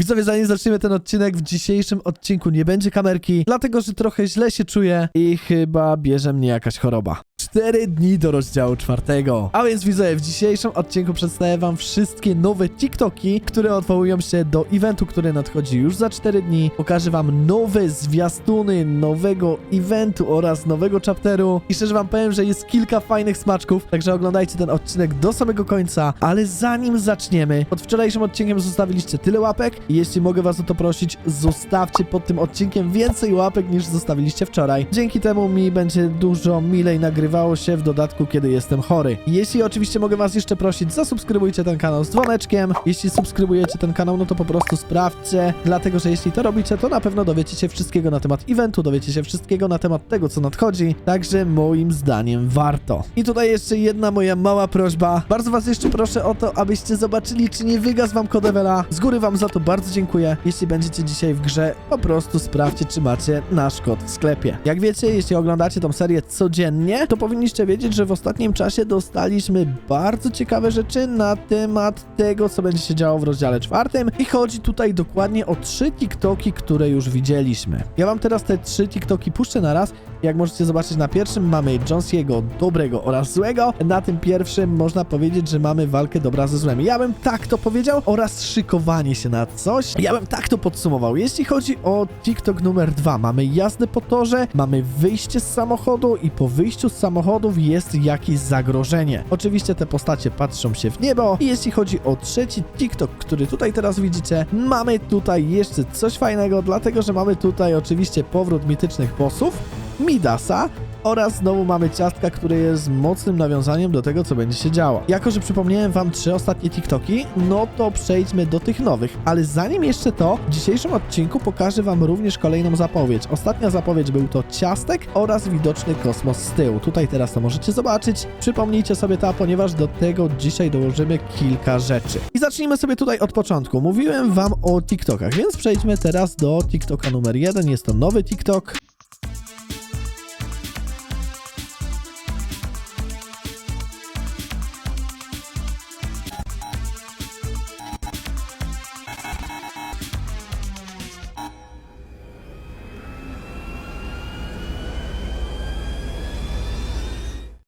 Widzowie, zanim zaczniemy ten odcinek, w dzisiejszym odcinku nie będzie kamerki, dlatego że trochę źle się czuję i chyba bierze mnie jakaś choroba. Cztery dni do rozdziału czwartego. A więc widzowie, w dzisiejszym odcinku przedstawię wam wszystkie nowe TikToki, które odwołują się do eventu, który nadchodzi już za 4 dni. Pokażę wam nowe zwiastuny nowego eventu oraz nowego chapteru. I szczerze wam powiem, że jest kilka fajnych smaczków, także oglądajcie ten odcinek do samego końca. Ale zanim zaczniemy, pod wczorajszym odcinkiem zostawiliście tyle łapek i jeśli mogę was o to prosić, zostawcie pod tym odcinkiem więcej łapek niż zostawiliście wczoraj. Dzięki temu mi będzie dużo milej nagrywało się w dodatku, kiedy jestem chory. Jeśli oczywiście mogę was jeszcze prosić, zasubskrybujcie ten kanał z dzwoneczkiem. Jeśli subskrybujecie ten kanał, no to po prostu sprawdźcie, dlatego że jeśli to robicie, to na pewno dowiecie się wszystkiego na temat eventu, dowiecie się wszystkiego na temat tego, co nadchodzi, także moim zdaniem warto. I tutaj jeszcze jedna moja mała prośba. Bardzo was jeszcze proszę o to, abyście zobaczyli, czy nie wygasł wam kodewela. Z góry wam za to bardzo dziękuję. Jeśli będziecie dzisiaj w grze, po prostu sprawdźcie, czy macie nasz kod w sklepie. Jak wiecie, jeśli oglądacie tą serię codziennie, to powinniście wiedzieć, że w ostatnim czasie dostaliśmy bardzo ciekawe rzeczy na temat tego, co będzie się działo w rozdziale czwartym. I chodzi tutaj dokładnie o trzy TikToki, które już widzieliśmy. Ja wam teraz te trzy TikToki puszczę na raz. Jak możecie zobaczyć, na pierwszym mamy Jonesiego dobrego oraz złego. Na tym pierwszym można powiedzieć, że mamy walkę dobra ze złem. Ja bym tak to powiedział oraz szykowanie się na coś. Ja bym tak to podsumował. Jeśli chodzi o TikTok numer dwa, mamy jazdę po torze, mamy wyjście z samochodu i po wyjściu z samochodów jest jakieś zagrożenie. Oczywiście te postacie patrzą się w niebo i jeśli chodzi o trzeci TikTok, który tutaj teraz widzicie, mamy tutaj jeszcze coś fajnego, dlatego że mamy tutaj oczywiście powrót mitycznych bossów, Midasa oraz znowu mamy ciastka, które jest mocnym nawiązaniem do tego, co będzie się działo. Jako, że przypomniałem wam trzy ostatnie TikToki, no to przejdźmy do tych nowych. Ale zanim jeszcze to, w dzisiejszym odcinku pokażę wam również kolejną zapowiedź. Ostatnia zapowiedź był to ciastek oraz widoczny kosmos z tyłu. Tutaj teraz to możecie zobaczyć. Przypomnijcie sobie to, ponieważ do tego dzisiaj dołożymy kilka rzeczy. I zacznijmy sobie tutaj od początku. Mówiłem wam o TikTokach, więc przejdźmy teraz do TikToka numer jeden. Jest to nowy TikTok.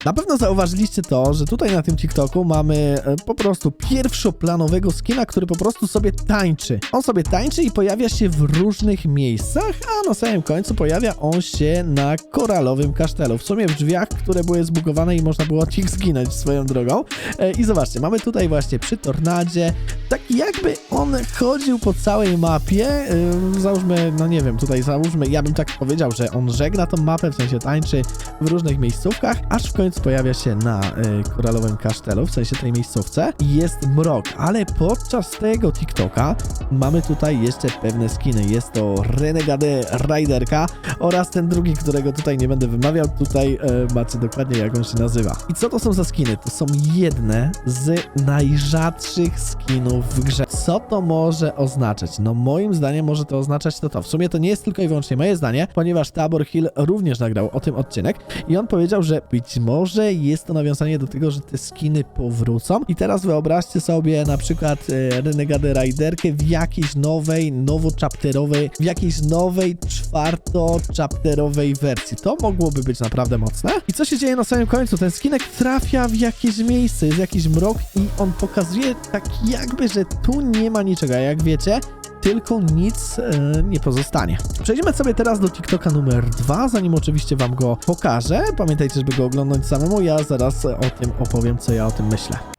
Na pewno zauważyliście to, że tutaj na tym TikToku mamy e, po prostu pierwszoplanowego skina, który po prostu sobie tańczy. On sobie tańczy i pojawia się w różnych miejscach, a na samym końcu pojawia on się na koralowym kasztelu. W sumie w drzwiach, które były zbugowane i można było od nich zginąć swoją drogą. E, I zobaczcie, mamy tutaj właśnie przy tornadzie, tak jakby on chodził po całej mapie. e, Załóżmy, no nie wiem, tutaj załóżmy, ja bym tak powiedział, że on żegna tą mapę, w sensie tańczy w różnych miejscówkach, aż w końcu pojawia się na y, koralowym kasztelu, w sensie tej miejscówce i jest mrok, ale podczas tego TikToka mamy tutaj jeszcze pewne skiny. Jest to Renegade Riderka oraz ten drugi, którego tutaj nie będę wymawiał. Tutaj y, macie dokładnie jak on się nazywa. I co to są za skiny? To są jedne z najrzadszych skinów w grze. Co to może oznaczać? No moim zdaniem może to oznaczać to to. W sumie to nie jest tylko i wyłącznie moje zdanie, ponieważ Tabor Hill również nagrał o tym odcinek i on powiedział, że być może jest to nawiązanie do tego, że te skiny powrócą. I teraz wyobraźcie sobie na przykład e, Renegade Riderkę w jakiejś nowej, nowo-chapterowej, w jakiejś nowej, czwarto-chapterowej wersji. To mogłoby być naprawdę mocne. I co się dzieje na samym końcu? Ten skinek trafia w jakieś miejsce, jest jakiś mrok i on pokazuje tak jakby, że tu nie ma niczego. A jak wiecie, tylko nic e, nie pozostanie. Przejdziemy sobie teraz do TikToka numer dwa, zanim oczywiście wam go pokażę. Pamiętajcie, żeby go oglądać samemu, ja zaraz o tym opowiem, co ja o tym myślę.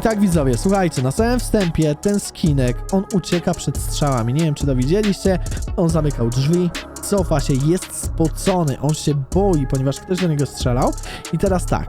I tak widzowie, słuchajcie, na samym wstępie ten skinek, on ucieka przed strzałami. Nie wiem, czy to widzieliście. On zamykał drzwi, cofa się, jest spocony, on się boi, ponieważ ktoś do niego strzelał. I teraz tak,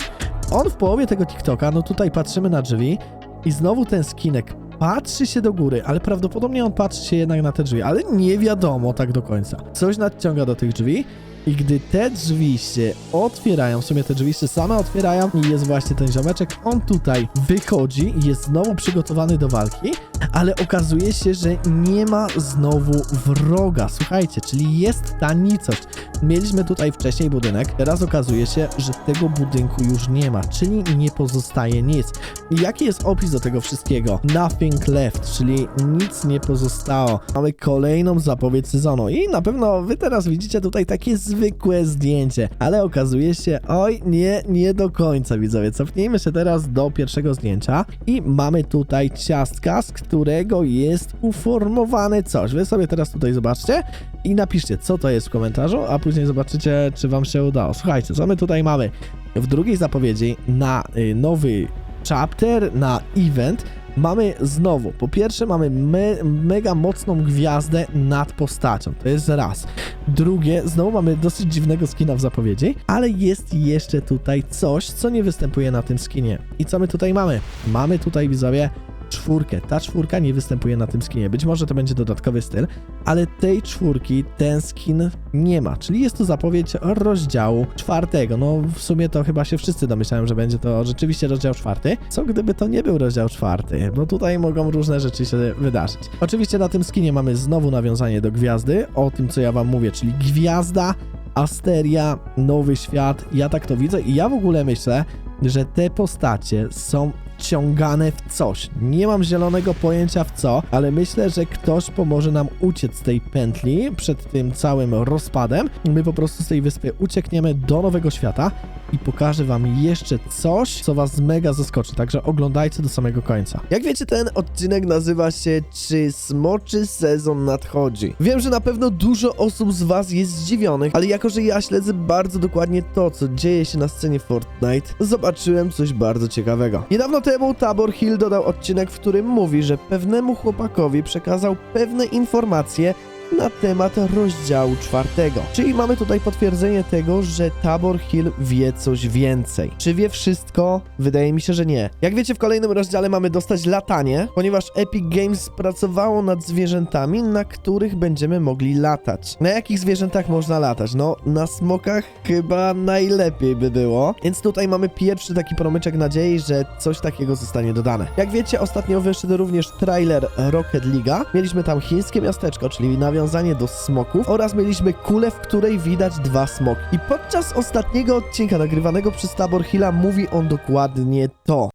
on w połowie tego TikToka, no tutaj patrzymy na drzwi i znowu ten skinek patrzy się do góry, ale prawdopodobnie on patrzy się jednak na te drzwi, ale nie wiadomo tak do końca. Coś nadciąga do tych drzwi i gdy te drzwi się otwierają, w sumie te drzwi się same otwierają i jest właśnie ten ziomeczek, on tutaj wychodzi i jest znowu przygotowany do walki, ale okazuje się, że nie ma znowu wroga. Słuchajcie, czyli jest ta nicość. Mieliśmy tutaj wcześniej budynek, teraz okazuje się, że tego budynku już nie ma, czyli nie pozostaje nic. Jaki jest opis do tego wszystkiego? Nothing left, czyli nic nie pozostało. Mamy kolejną zapowiedź sezonu i na pewno wy teraz widzicie tutaj takie zwykłe zdjęcie, ale okazuje się, oj, nie, nie do końca widzowie. Cofnijmy się teraz do pierwszego zdjęcia i mamy tutaj ciastka, z którego jest uformowane coś. Wy sobie teraz tutaj zobaczcie i napiszcie, co to jest w komentarzu, a później zobaczycie, czy wam się udało. Słuchajcie, co my tutaj mamy? W drugiej zapowiedzi na y, nowy chapter, na event mamy znowu, po pierwsze mamy me, mega mocną gwiazdę nad postacią, to jest raz. Drugie, znowu mamy dosyć dziwnego skina w zapowiedzi, ale jest jeszcze tutaj coś, co nie występuje na tym skinie. I co my tutaj mamy? Mamy tutaj, widzowie, czwórkę. Ta czwórka nie występuje na tym skinie. Być może to będzie dodatkowy styl, ale tej czwórki ten skin nie ma. Czyli jest to zapowiedź rozdziału czwartego. No w sumie to chyba się wszyscy domyślają, że będzie to rzeczywiście rozdział czwarty. Co gdyby to nie był rozdział czwarty? Bo tutaj mogą różne rzeczy się wydarzyć. Oczywiście na tym skinie mamy znowu nawiązanie do gwiazdy, o tym co ja wam mówię, czyli gwiazda, Asteria, Nowy Świat. Ja tak to widzę i ja w ogóle myślę, że te postacie są wciągane w coś. Nie mam zielonego pojęcia w co, ale myślę, że ktoś pomoże nam uciec z tej pętli przed tym całym rozpadem. My po prostu z tej wyspy uciekniemy do nowego świata i pokażę wam jeszcze coś, co was mega zaskoczy, także oglądajcie do samego końca. Jak wiecie, ten odcinek nazywa się Czy smoczy sezon nadchodzi? Wiem, że na pewno dużo osób z was jest zdziwionych, ale jako, że ja śledzę bardzo dokładnie to, co dzieje się na scenie Fortnite, zobaczyłem coś bardzo ciekawego. Niedawno temu Tabor Hill dodał odcinek, w którym mówi, że pewnemu chłopakowi przekazał pewne informacje na temat rozdziału czwartego. Czyli mamy tutaj potwierdzenie tego, że Tabor Hill wie coś więcej. Czy wie wszystko? Wydaje mi się, że nie. Jak wiecie, w kolejnym rozdziale mamy dostać latanie, ponieważ Epic Games pracowało nad zwierzętami, na których będziemy mogli latać. Na jakich zwierzętach można latać? No, na smokach chyba najlepiej by było. Więc tutaj mamy pierwszy taki promyczek nadziei, że coś takiego zostanie dodane. Jak wiecie, ostatnio wyszedł również trailer Rocket League'a. Mieliśmy tam chińskie miasteczko, czyli nawiązanie do smoków oraz mieliśmy kulę, w której widać dwa smoki. I podczas ostatniego odcinka nagrywanego przez Tabor Hilla mówi on dokładnie to.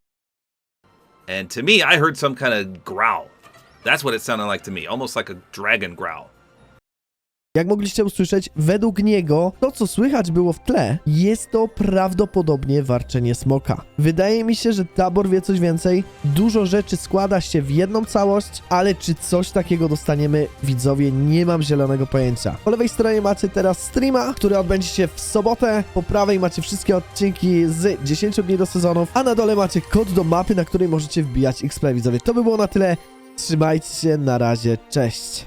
And to me, I heard some kind of growl. That's what it sounded like to me, almost like a dragon growl. Jak mogliście usłyszeć, według niego to, co słychać było w tle, jest to prawdopodobnie warczenie smoka. Wydaje mi się, że Tabor wie coś więcej. Dużo rzeczy składa się w jedną całość, ale czy coś takiego dostaniemy, widzowie, nie mam zielonego pojęcia. Po lewej stronie macie teraz streama, który odbędzie się w sobotę. Po prawej macie wszystkie odcinki z 10 dni do sezonów, a na dole macie kod do mapy, na której możecie wbijać XP, widzowie. To by było na tyle. Trzymajcie się, na razie, cześć.